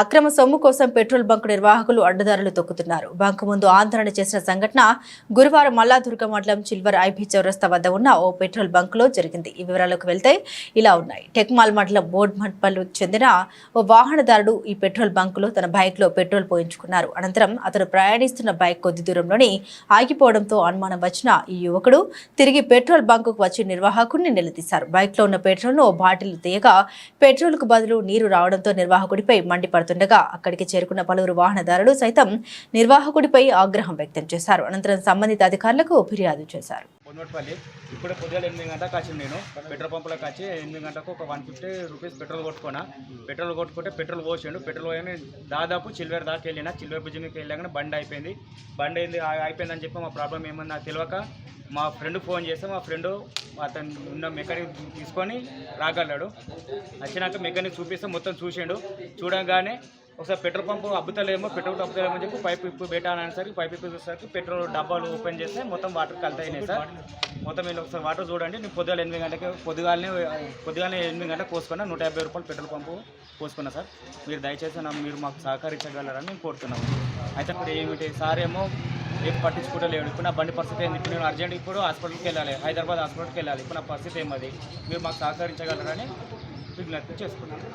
అక్రమ సొమ్ము కోసం పెట్రోల్ బంక్ నిర్వాహకులు అడ్డదారులు తొక్కుతున్నారు. బంక్ ముందు ఆందోళన చేసిన సంఘటన గురువారం మల్లాదుర్గ మండలం చిల్వర్ ఐబీ చౌరస్తా వద్ద ఉన్న ఓ పెట్రోల్ బంక్లో జరిగింది. ఈ వివరాలకు వెళ్తే ఇలా ఉన్నాయి. టెక్మాల్ మండలం బోర్డ్మట్పల్లు చెందిన ఓ వాహనదారుడు ఈ పెట్రోల్ బంక్లో తన బైక్లో పెట్రోల్ పోయించుకున్నారు. అనంతరం అతను ప్రయాణిస్తున్న బైక్ కొద్ది దూరంలోనే ఆగిపోవడంతో అనుమానం వచ్చిన ఈ యువకుడు తిరిగి పెట్రోల్ బంకుకు వచ్చి నిర్వాహకుడిని నిలదీశారు. బైక్లో ఉన్న పెట్రోల్ను ఓ బాటిల్ తీయగా పెట్రోల్కు బదులు నీరు రావడంతో నిర్వాహకుడిపై మండిపడుతుండగా అక్కడికి చేరుకున్న పలువురు వాహనదారులు సైతం నిర్వాహకుడిపై ఆగ్రహం వ్యక్తం చేశారు. అనంతరం సంబంధిత అధికారులకు ఫిర్యాదు చేశారు. పొన్నోట్పల్లి ఇప్పుడు పొద్దున ఎనిమిది గంటలకు వచ్చింది నేను. పెట్రోల్ పంపులకు వచ్చి ఎనిమిది గంటలకు ఒక వన్ ఫిఫ్టీ రూపీస్ పెట్రోల్ కొట్టుకున్నా. పెట్రోల్ కొట్టుకుంటే పెట్రోల్ పోసిండు. పెట్రోల్ పోయని దాదాపు చిల్వేరు దాకా వెళ్ళిన. చిల్వేరు భుజంకి వెళ్ళాక బండి అయిపోయింది. బండి అయింది అయిపోయిందని చెప్పి మా ప్రాబ్లం ఏమన్నా నాకు తెలియక మా ఫ్రెండ్ ఫోన్ చేస్తే మా ఫ్రెండ్ అతను ఉన్న మెకానిక్ తీసుకొని రాగలడు వచ్చినాక మెకానిక్ చూపిస్తే మొత్తం చూసిండు. చూడగానే ఒకసారి పెట్రోల్ పంపు అబ్బుతలేమో పెట్రోల్ అబ్బుతలేమో అని చెప్పి పైప్ ఇప్పు బయట అనేసరికి పైప్ ఇప్పు చూసేసరికి పెట్రోల్ డబ్బాలు ఓపెన్ చేస్తే మొత్తం వాటర్ కలితాయినాయి సార్. మొత్తం మీరు ఒకసారి వాటర్ చూడండి. నేను పొద్దుగాల ఎనిమిది గంటలకి పొద్దుగాలనే పొద్దుగాలనే ఎనిమిది గంటలకు కోసుకున్నా నూట యాభై రూపాయలు పెట్రోల్ పంపు కోసుకున్నా సార్. మీరు దయచేసి మీరు మాకు సహకరించగలరని మేము కోరుతున్నాము అయితే ఇప్పుడు ఏమిటి? సార్ ఏమో ఏం పట్టించుకుంటలేడు ఇప్పుడు నా బండి పరిస్థితి ఏంది? ఇప్పుడు నేను అర్జెంట్ ఇప్పుడు హాస్పిటల్కి వెళ్ళాలి. హైదరాబాద్ హాస్పిటల్కి వెళ్ళాలి. ఇప్పుడు నా పరిస్థితి ఏమది? మీరు మాకు సహకరించగలరని విజ్ఞప్తి చేసుకున్నాను.